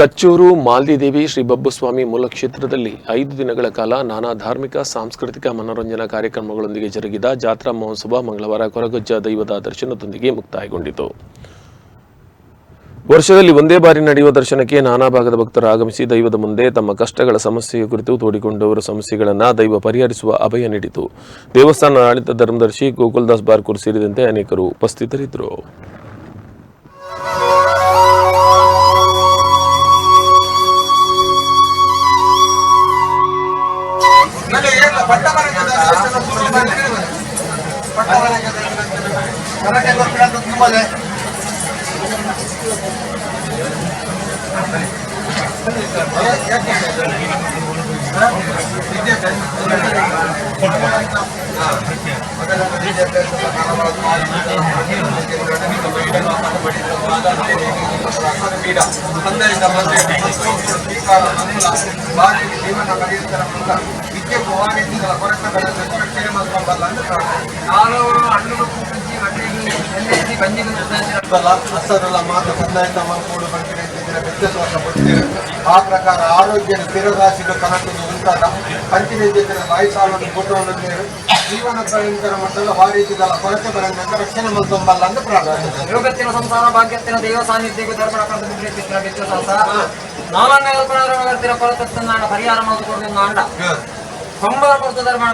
ಕಚ್ಚೂರು ಮಾಲ್ದಿದೇವಿ ಶ್ರೀ ಬಬ್ಬುಸ್ವಾಮಿ ಮೂಲಕ್ಷೇತ್ರದಲ್ಲಿ ಐದು ದಿನಗಳ ಕಾಲ ನಾನಾ ಧಾರ್ಮಿಕ, ಸಾಂಸ್ಕೃತಿಕ ಮನೋರಂಜನಾ ಕಾರ್ಯಕ್ರಮಗಳೊಂದಿಗೆ ಜರುಗಿದ ಜಾತ್ರಾ ಮಹೋತ್ಸವ ಮಂಗಳವಾರ ಕೊರಗಜ್ಜ ದೈವದ ದರ್ಶನದೊಂದಿಗೆ ಮುಕ್ತಾಯಗೊಂಡಿತು. ವರ್ಷದಲ್ಲಿ ಒಂದೇ ಬಾರಿ ನಡೆಯುವ ದರ್ಶನಕ್ಕೆ ನಾನಾ ಭಾಗದ ಭಕ್ತರು ಆಗಮಿಸಿ ದೈವದ ಮುಂದೆ ತಮ್ಮ ಕಷ್ಟಗಳ ಸಮಸ್ಯೆಯ ಕುರಿತು ತೋಡಿಕೊಂಡವರ ಸಮಸ್ಯೆಗಳನ್ನು ದೈವ ಪರಿಹರಿಸುವ ಅಭಯ ನೀಡಿತು. ದೇವಸ್ಥಾನ ಆಡಳಿತ ಧರ್ಮದರ್ಶಿ ಗೋಕುಲ್ದಾಸ್ ಬಾರ್ಕೂರ್ ಸೇರಿದಂತೆ ಅನೇಕರು ಉಪಸ್ಥಿತರಿದ್ದರು. ಹನ್ನೆರಡು ಜೀವನ ಪಡೆಯುತ್ತರ ಮೂಲಕ ಅದಕ್ಕೆ ಭವಾನಿ ಕೊರಕದಲ್ಲಿ ರಕ್ಷಣೆ ಮಾಡ್ಕೊಂಬಲ್ಲ ಅಂತ ನಾಲ್ವರು ಹಣ್ಣು ಕುಂಟಿ ಹಣ್ಣಿಗೆ ಎಣ್ಣೆ ಗಂಜಿಗೆ ಉದ್ದೇಶಿರಲ್ಲ ಹಸರೆಲ್ಲ ಮಾತು ಕಂದಾಯ ಮಾಡಿಕೊಂಡು ಬರ್ತೀರಿ ಅಂತಿದ್ದೀರ ವ್ಯತ್ಯಾಸವನ್ನು ಕೊಡ್ತೀರಿ ಆ ಪ್ರಕಾರ ಆರೋಗ್ಯದ ಸ್ಥಿರರಾಶಿಗಳು ಕನಕನ್ನು ಉಂಟಾದ ಕಂತಿನ ಜೊತೆ ವಾಯುಸಾಲವನ್ನು ಕೊಟ್ಟು ಜೀವನ ಪ್ರಯಾಣಿಕರ ಮಟ್ಟದ ವಾರೀತಿಗಳ ಕೊರತೆ ಬರಂಗಂತ ರಕ್ಷಣೆ ಮಾಡ್ಕೊಂಬಲ್ಲ ಅಂತ ಪ್ರಾರ್ಥನೆ ಯೋಗತ್ತಿನ ಸಂಸಾರ ಭಾಗ್ಯತ್ತಿನ ದೇವ ಸಾನ್ನಿಧ್ಯಕ್ಕೂ ಧರ್ಮ ವ್ಯತ್ಯಾಸ ಕೊರತೆ ಕಲ್ಪನಾ ಪರಿಹಾರ ಮಾಡಿಕೊಂಡು ಅಂಡ ತೊಂಬತ್ತು ಧರ್ಮ